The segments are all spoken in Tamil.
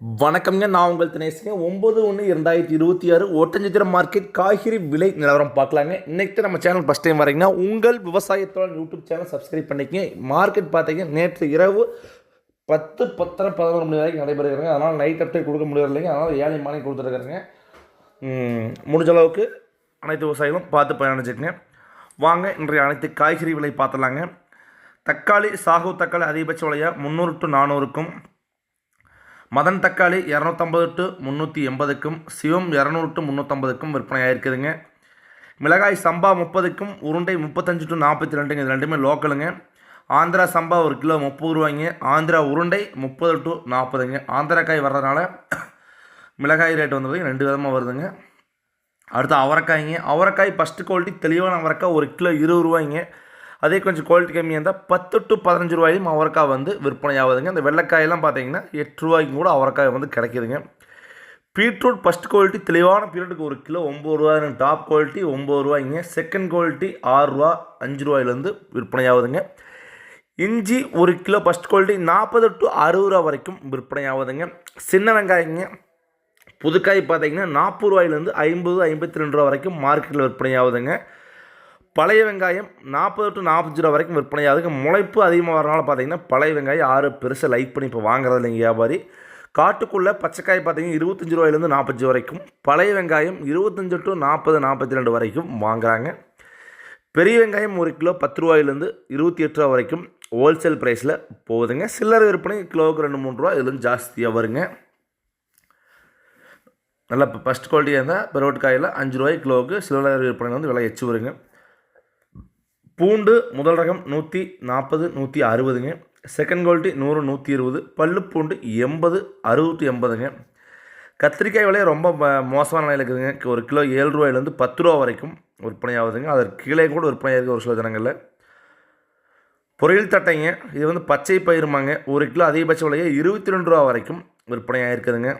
வணக்கம்ங்க. நான் உங்கள் தினேசுங்க ஒம்பது ஒன்று இரண்டாயிரத்தி இருபத்தி ஆறு ஒட்டஞ்சத்திரம் மார்க்கெட் காய்கறி விலை நிலவரம் பார்க்கலாங்க. இன்னைக்கு நம்ம சேனல் ஃபஸ்ட் டைம் வரீங்கன்னா உங்கள் விவசாயத்தோட யூடியூப் சேனல் சப்ஸ்கிரைப் பண்ணிக்கங்க. மார்க்கெட் பார்த்தீங்கன்னா நேற்று இரவு பத்து பத்தரை பதினொரு மணி வரைக்கும் நடைபெறுகிறாங்க அதனால் நைட் அப்டேட் கொடுக்க முடியலைங்க அதனால் ஏழை மாலை கொடுத்துருக்குறேங்க. முடிஞ்ச அளவுக்கு அனைத்து விவசாயிகளும் பார்த்து பயணிச்சுக்கங்க வாங்க இன்றைய அனைத்து காய்கறி விலை பார்த்துலாங்க தக்காளி சாகு தக்காளி அதிகபட்ச விலையாக முந்நூறு டு நானூறுக்கும். மதன் தக்காளி இரநூத்தம்பது டு முந்நூற்றி எண்பதுக்கும் சிவம் இரநூறு டு முந்நூற்றம்பதுக்கும் விற்பனை ஆகிருக்குதுங்க மிளகாய் சம்பா முப்பதுக்கும் உருண்டை முப்பத்தஞ்சு டு நாற்பத்தி ரெண்டுங்க இது ரெண்டுமே லோக்கலுங்க. ஆந்திரா சம்பா ஒரு கிலோ முப்பது ரூபாய்ங்க. ஆந்திரா உருண்டை முப்பது டு நாற்பதுங்க ஆந்திராக்காய் வர்றதுனால மிளகாய் ரேட் வந்து பார்த்திங்கன்னா ரெண்டு விதமாக வருதுங்க. அடுத்து அவரைக்காய்ங்க. அவரைக்காய் ஃபஸ்ட்டு குவாலிட்டி தெளிவான அவரைக்காய் ஒரு கிலோ இருபது ரூபாய்ங்க. அதே கொஞ்சம் குவாலிட்டி கம்மியாக இருந்தால் பத்து டு பதினஞ்சு ரூபாயும் அவரைக்காய் வந்து விற்பனை ஆகுதுங்க இந்த வெள்ளைக்காயெல்லாம் பார்த்தீங்கன்னா எட்டு ரூபாய்க்கும் கூட அவரைக்காய் வந்து கிடைக்குதுங்க. பீட்ரூட் ஃபஸ்ட் குவாலிட்டி தெளிவான பீரியடுக்கு ஒரு கிலோ ஒம்பது ரூபாய் டாப் குவாலிட்டி ஒம்பது ரூபாய்ங்க. செகண்ட் குவாலிட்டி ஆறு ரூபா அஞ்சு ரூபாயிலேருந்து விற்பனை ஆகுதுங்க இஞ்சி ஒரு கிலோ ஃபஸ்ட் குவாலிட்டி நாற்பது டு அறுபது ரூபா வரைக்கும் விற்பனை ஆகுதுங்க சின்ன வெங்காயங்க புதுக்காய் பார்த்தீங்கன்னா நாற்பது ரூபாயிலேருந்து ஐம்பது ஐம்பத்தி ரெண்டு ரூபா வரைக்கும் மார்க்கெட்டில் விற்பனை ஆகுதுங்க பழைய வெங்காயம் நாற்பது டு நாற்பத்தஞ்சு ரூபா வரைக்கும் விற்பனை. முளைப்பு அதிகமாக வரனால பார்த்தீங்கன்னா பழைய வெங்காயம் யாரும் பெருசாக லைக் பண்ணி இப்போ வாங்குறது இல்லைங்க வியாபாரி. காட்டுக்குள்ளே பச்சைக்காய் பார்த்தீங்கன்னா இருபத்தஞ்சி ரூபாயிலேருந்து நாற்பத்தஞ்சு வரைக்கும். பழைய வெங்காயம் இருபத்தஞ்சு டு நாற்பது நாற்பத்தி ரெண்டு வரைக்கும் வாங்குறாங்க. பெரிய வெங்காயம் ஒரு கிலோ பத்து ரூபாயிலேருந்து இருபத்தி எட்டு ரூபா வரைக்கும் ஹோல்சேல் ப்ரைஸில் போகுதுங்க. சில்லறை விற்பனை கிலோவுக்கு ரெண்டு மூணு ரூபா இதுலேருந்து ஜாஸ்தியாக வருங்க. நல்லா இப்போ ஃபஸ்ட் குவாலிட்டியாக இருந்தால் பெரோட் காயில் அஞ்சு ரூபாய் கிலோவுக்கு சில்லறை விற்பனை வந்து விலை எச்சு வருங்க. பூண்டு முதல் ரகம் நூற்றி நாற்பது நூற்றி அறுபதுங்க. செகண்ட் குவாலிட்டி நூறு நூற்றி இருபது. பல்லு பூண்டு எண்பது அறுபத்தி எண்பதுங்க. கத்திரிக்காய் விலையை ரொம்ப ம- மோசமான நிலையில் இருக்குதுங்க. ஒரு கிலோ ஏழு ரூபாயிலேருந்து பத்து ரூபா வரைக்கும் விற்பனை ஆகுதுங்க. அதற்கு கீழே கூட விற்பனை இருக்குது ஒரு சில தினங்களில். பொரியல் தட்டைங்க. இது வந்து பச்சை பயிருமாங்க. ஒரு கிலோ அதிகபட்ச விலையை இருபத்தி ரெண்டு ரூபா வரைக்கும் விற்பனை ஆகிருக்குதுங்க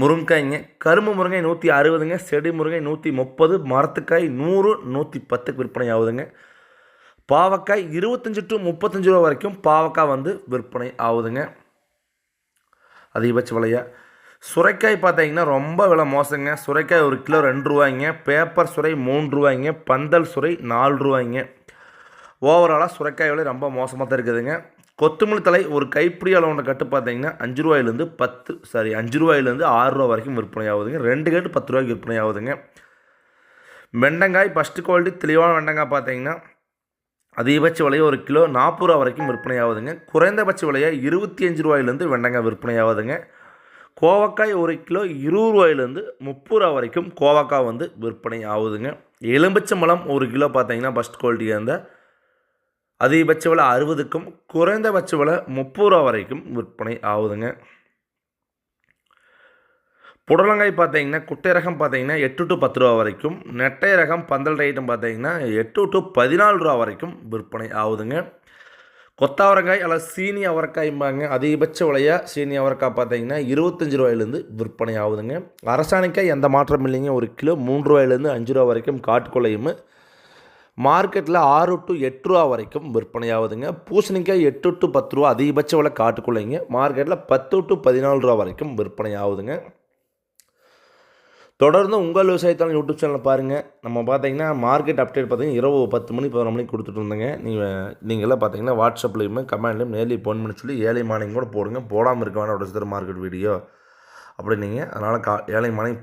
முருங்கைக்காய்ங்க கரும்பு முருங்கை நூற்றி அறுபதுங்க செடி முருங்கை நூற்றி முப்பது மரத்துக்காய் நூறு நூற்றி பத்துக்கு விற்பனை ஆகுதுங்க. பாவக்காய் இருபத்தஞ்சி டு முப்பத்தஞ்சு ரூபா வரைக்கும் பாவக்காய் வந்து விற்பனை ஆகுதுங்க. அதிகபட்ச விலையா? சுரைக்காய் பார்த்தீங்கன்னா ரொம்ப விலை மோசங்க. சுரைக்காய் ஒரு கிலோ ரெண்டு ரூபாய்ங்க. பேப்பர் சுரை மூணு ரூபாய்ங்க. பந்தல் சுரை நாலு ரூபாய்ங்க. ஓவராலாக சுரைக்காய் விலை ரொம்ப மோசமாக தான் இருக்குதுங்க. கொத்தமல்லி தலை ஒரு கைப்பிடி அளவுன கட்டு பார்த்தீங்கன்னா அஞ்சு ரூபாயிலேருந்து பத்து சாரி அஞ்சு ரூபாயிலேருந்து ஆறு ரூபா வரைக்கும் விற்பனை ஆகுதுங்க. ரெண்டு கட்டு பத்து ரூபாய்க்கு விற்பனை ஆகுதுங்க. வெண்டங்காய் ஃபஸ்ட்டு குவாலிட்டி தெளிவான வெண்டங்காய் பார்த்தீங்கன்னா அதிகபட்ச விலையை ஒரு கிலோ நாற்பது ரூபா வரைக்கும் விற்பனை ஆகுதுங்க. குறைந்தபட்ச விலையை இருபத்தி அஞ்சு ரூபாயிலேருந்து வெண்டங்காய் விற்பனை ஆகுதுங்க. கோவக்காய் ஒரு கிலோ இருபது ரூபாயிலேருந்து முப்பது ரூபா வரைக்கும் கோவக்காய் வந்து விற்பனை ஆகுதுங்க. எலும்பச்சம்பழம் ஒரு கிலோ பார்த்தீங்கன்னா ஃபஸ்ட் குவாலிட்டியாக இருந்தால் அதிகபட்ச விலை அறுபதுக்கும் குறைந்தபட்ச விலை முப்பது ரூபா வரைக்கும் விற்பனை ஆகுதுங்க. புடலங்காய் பார்த்தீங்கன்னா குட்டை ரகம் பார்த்தீங்கன்னா எட்டு டு பத்து ரூபா வரைக்கும் நெட்டை ரகம் பந்தல் ரேட்டும் பார்த்தீங்கன்னா எட்டு டு பதினாலு ரூபா வரைக்கும் விற்பனை ஆகுதுங்க. கொத்தாவரங்காய் அல்லது சீனி அவரைக்காய்ம்பாங்க அதிகபட்ச விலையாக சீனி அவரைக்காய் பார்த்தீங்கன்னா இருபத்தஞ்சி ரூபாயிலேருந்து விற்பனை ஆகுதுங்க. அரசாணிக்காய் எந்த மாற்றம் இல்லைங்க ஒரு கிலோ மூன்று ரூபாயிலேருந்து அஞ்சு ரூபா வரைக்கும் காட்டுக்குள்ளையும் மார்க்கெட்டில் ஆறு டு எட்டு ரூபா வரைக்கும் விற்பனையாகுதுங்க. பூசணிக்காய் எட்டு டு பத்து ரூபா அதிகபட்ச விலை காட்டுக்குள்ளைங்க. மார்க்கெட்டில் பத்து டு பதினாலு ரூபா வரைக்கும் விற்பனை ஆகுதுங்க தொடர்ந்து உங்கள் விவசாயத்தான யூடியூப் சேனலை பாருங்கள் நம்ம பார்த்தீங்கன்னா மார்க்கெட் அப்டேட் பார்த்தீங்கன்னா இரவு பத்து மணி பதினொரு மணிக்கு கொடுத்துட்டு இருந்தேங்க. நீங்கள் நீங்களாம் பார்த்தீங்கன்னா வாட்ஸ்அப்லேயுமே கமெண்ட்லேயும் நேர்லி ஃபோன் பண்ணி சொல்லி ஏழை மார்னிங் கூட போடுங்க. போடாமல் இருக்க வேணாம் ஒரு சித்தர் மார்க்கெட் வீடியோ அப்படின்னீங்க. அதனால் கா ஏழை மார்னிங்